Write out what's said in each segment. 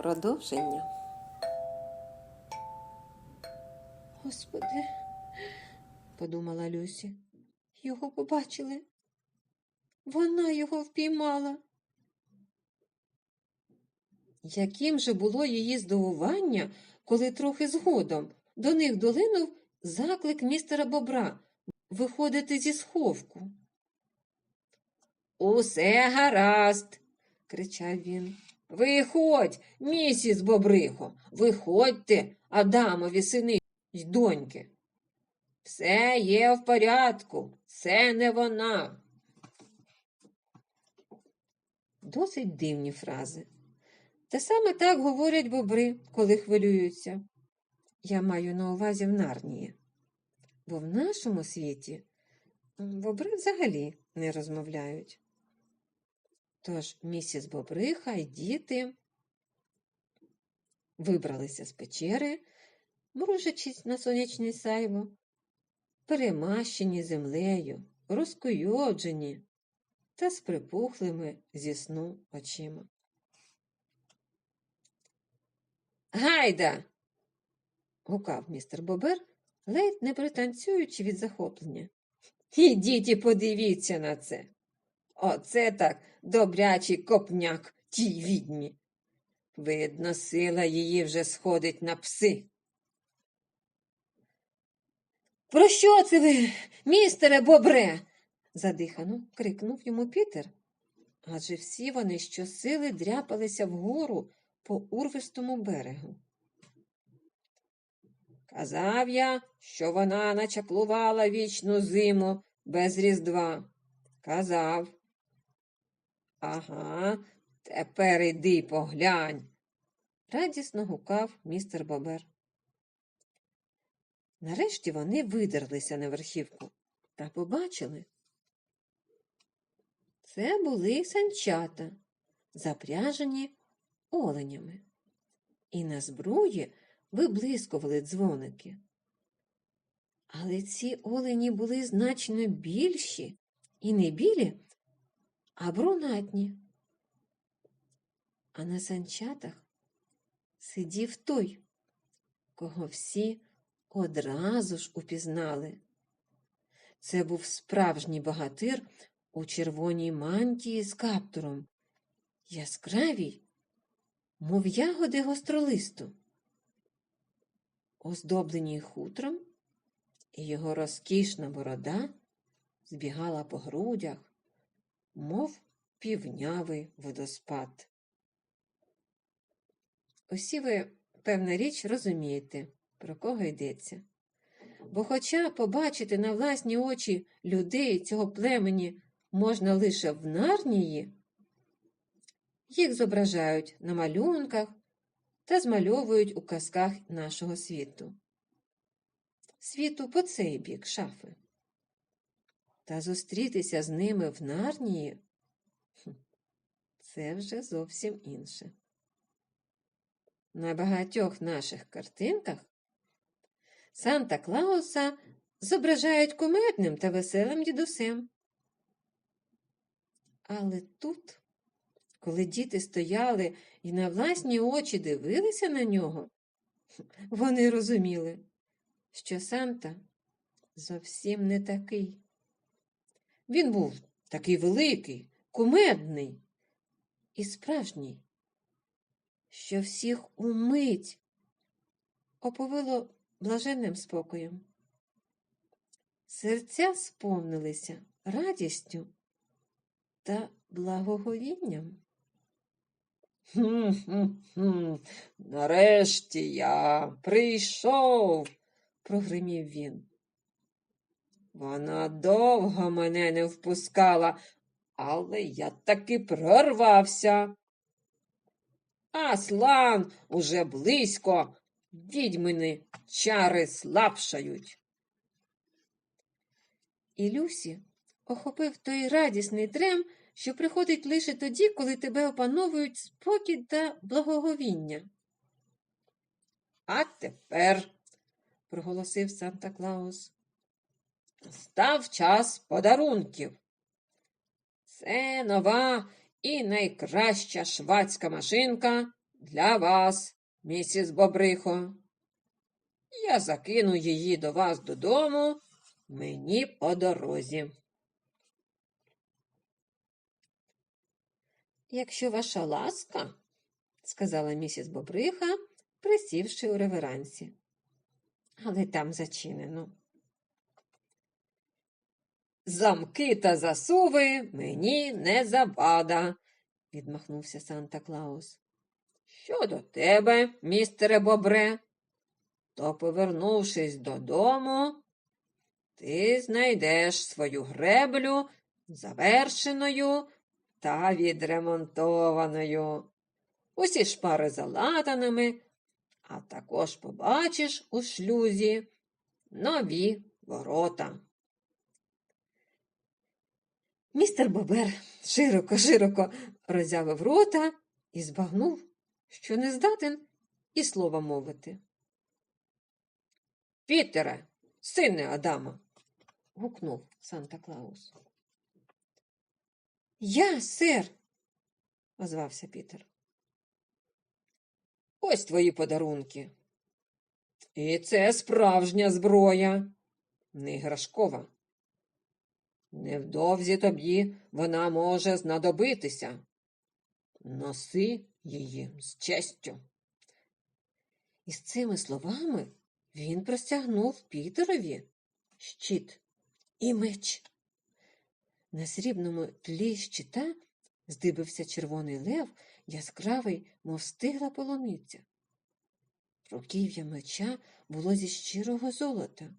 Продовження. Господи, подумала Люсі, його побачили. Вона його впіймала. Яким же було її здивування, коли трохи згодом до них долинув заклик містера Бобра виходити зі сховку. Усе гаразд, кричав він. Виходь, місіс Бобрихо, виходьте, Адамові сини й доньки. Все є в порядку, це не вона. Досить дивні фрази. Те саме так говорять бобри, коли хвилюються. Я маю на увазі в Нарнії. Бо в нашому світі бобри взагалі не розмовляють. Тож місіс Бобриха й діти вибралися з печери, мружачись на сонячне сяйво, перемащені землею, розкуйоджені та з припухлими зі сну очима. Гайда. гукав містер Бобер, ледь не пританцюючи від захоплення. Ідіть і подивіться на це. Оце так добрячий копняк тій відьмі. Видно, сила її вже сходить на пси. Про що це ви, містере Бобре? задихано крикнув йому Пітер. Адже всі вони щосили дряпалися вгору по урвистому берегу. Казав я, що вона начаклувала вічну зиму без різдва. Казав. Ага, тепер іди поглянь. радісно гукав містер Бобер. Нарешті вони видерлися на верхівку та побачили. Це були санчата, запряжені оленями, і на збруї виблискували дзвоники. Але ці олені були значно більші і не білі, а брунатні. А на санчатах сидів той, кого всі одразу ж упізнали. Це був справжній богатир у червоній мантії з каптуром, яскравій, мов ягоди гостролисту, оздобленій хутром, і його розкішна борода збігала по грудях, мов півнявий водоспад. Усі ви, певна річ, розумієте, про кого йдеться. Бо, хоча побачити на власні очі людей цього племені можна лише в Нарнії, їх зображають на малюнках та змальовують у казках нашого світу. Світу по цей бік шафи. Та зустрітися з ними в Нарнії це вже зовсім інше. На багатьох наших картинках Санта Клауса зображають кумедним та веселим дідусем. Але тут, коли діти стояли і на власні очі дивилися на нього, вони розуміли, що Санта зовсім не такий. Він був такий великий, кумедний і справжній, що всіх умить оповило блаженним спокоєм. Серця сповнилися радістю та благоговінням. Хм-хм-хм, нарешті я прийшов, прогримів він. Вона довго мене не впускала, але я таки прорвався. Аслан уже близько, відьмини чари слабшають. І Люсі охопив той радісний трем, що приходить лише тоді, коли тебе опановують спокій та благоговіння. А тепер, проголосив Санта Клаус, став час подарунків. Це нова і найкраща швацька машинка Для вас, місіс Бобрихо. Я закину її до вас додому, мені по дорозі. Якщо ваша ласка, сказала місіс Бобриха, присівши у реверансі. Але там зачинено. Замки та засуви мені не завада, відмахнувся Санта Клаус. Щодо тебе, містере Бобре, то, повернувшись додому, ти знайдеш свою греблю завершеною та відремонтованою. Усі шпари залатаними, а також побачиш у шлюзі нові ворота. Містер Бобер широко-широко роззявив рота і збагнув, що не здатен і слова мовити. Пітере, сине Адама, гукнув Санта Клаус. Я, сер, озвався Пітер. Ось твої подарунки. І це справжня зброя, не іграшкова. Невдовзі тобі вона може знадобитися. Носи її з честю. І з цими словами він простягнув Пітерові щит і меч. На срібному тлі щита здибився червоний лев, яскравий, мов стигла полуниця. Руків'я меча було зі щирого золота.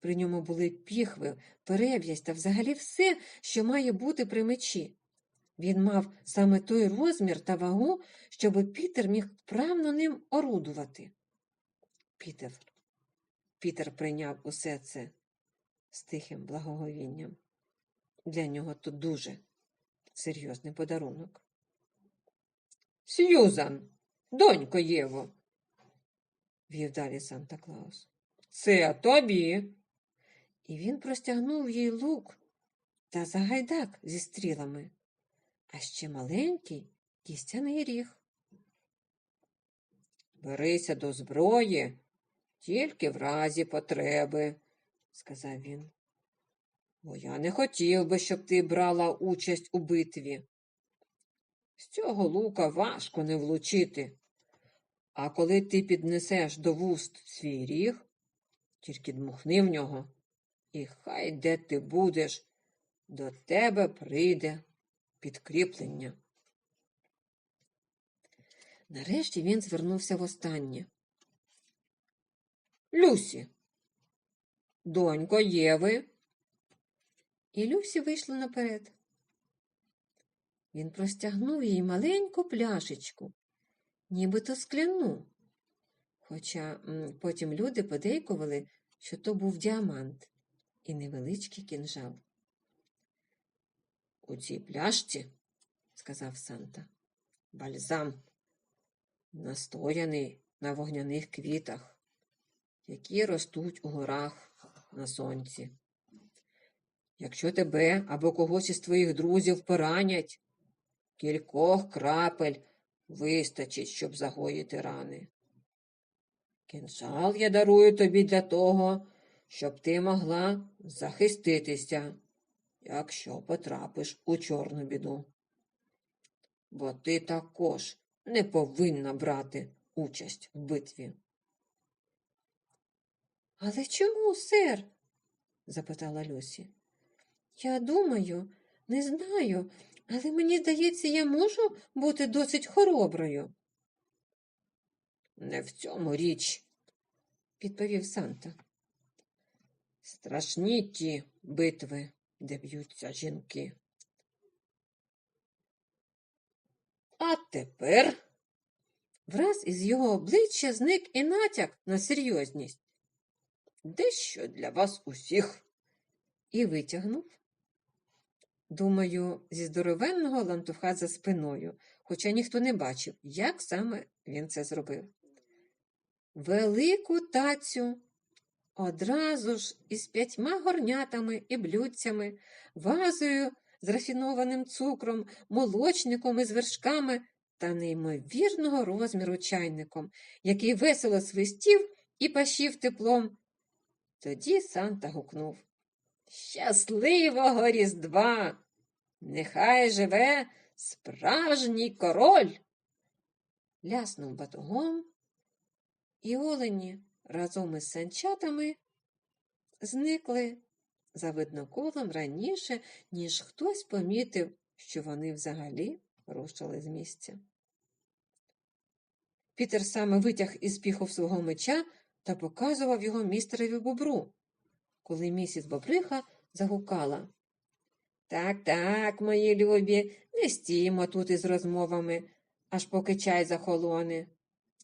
При ньому були піхви, перев'язь та взагалі все, що має бути при мечі. Він мав саме той розмір та вагу, щоб Пітер міг вправно ним орудувати. Пітер, Пітер прийняв усе це з тихим благоговінням. Для нього то дуже серйозний подарунок. Сьюзан, донько Єво, вів далі Санта Клаус. Це тобі. І він простягнув їй лук та загайдак зі стрілами, а ще маленький кістяний ріг. Берися до зброї тільки в разі потреби, сказав він. Бо я не хотів би, щоб ти брала участь у битві. З цього лука важко не влучити. А коли ти піднесеш до вуст свій ріг, тільки дмухни в нього, і хай де ти будеш, до тебе прийде підкріплення. Нарешті він звернувся востаннє. Люсі, донько Єви. І Люсі вийшла наперед. Він простягнув їй маленьку пляшечку, нібито скляну. Хоча потім люди подейкували, що то був діамант і невеличкий кінжал. У цій пляшці, сказав Санта, бальзам, настояний на вогняних квітах, які ростуть у горах на сонці. Якщо тебе або когось із твоїх друзів поранять, кількох крапель вистачить, щоб загоїти рани. Кінжал я дарую тобі для того, щоб ти могла захиститися, якщо потрапиш у чорну біду. Бо ти також не повинна брати участь в битві. Але чому, сер? запитала Люсі. Я думаю, не знаю, але мені здається, я можу бути досить хороброю. Не в цьому річ, відповів Санта. Страшні ті битви, де б'ються жінки. А тепер враз із його обличчя зник і натяк на серйозність. Дещо для вас усіх. І витягнув Думаю, зі здоровенного лантуха за спиною, хоча ніхто не бачив, як саме він це зробив. Велику тацю одразу ж із п'ятьма горнятами і блюдцями, вазою з рафінованим цукром, молочником із вершками та неймовірного розміру чайником, який весело свистів і пащив теплом. Тоді Санта гукнув Щасливого Різдва! Нехай живе справжній король. Ляснув батогом, і олені разом із санчатами зникли за видноколом раніше, ніж хтось помітив, що вони взагалі рушили з місця. Пітер саме витяг із піхов свого меча та показував його містереві бобру, коли місіс Бобриха загукала. Так, так, мої любі, не стіймо тут із розмовами, аж поки чай захолоне.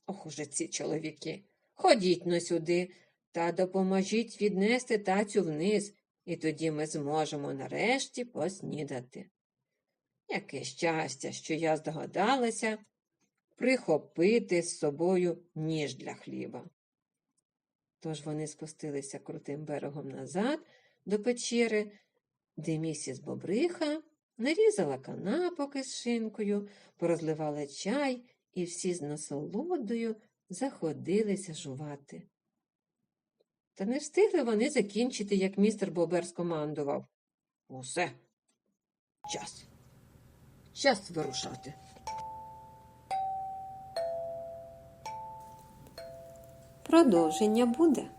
Ох уже ці чоловіки. Ходіть но сюди та допоможіть віднести тацю вниз, і тоді ми зможемо нарешті поснідати. Яке щастя, що я здогадалася прихопити з собою ніж для хліба. Тож вони спустилися крутим берегом назад до печери, де місіс Бобриха нарізала канапок із шинкою, порозливала чай, і всі з насолодою заходилися жувати. Та не встигли вони закінчити, як містер Бобер скомандував. Усе, час. Час вирушати. Продовження буде.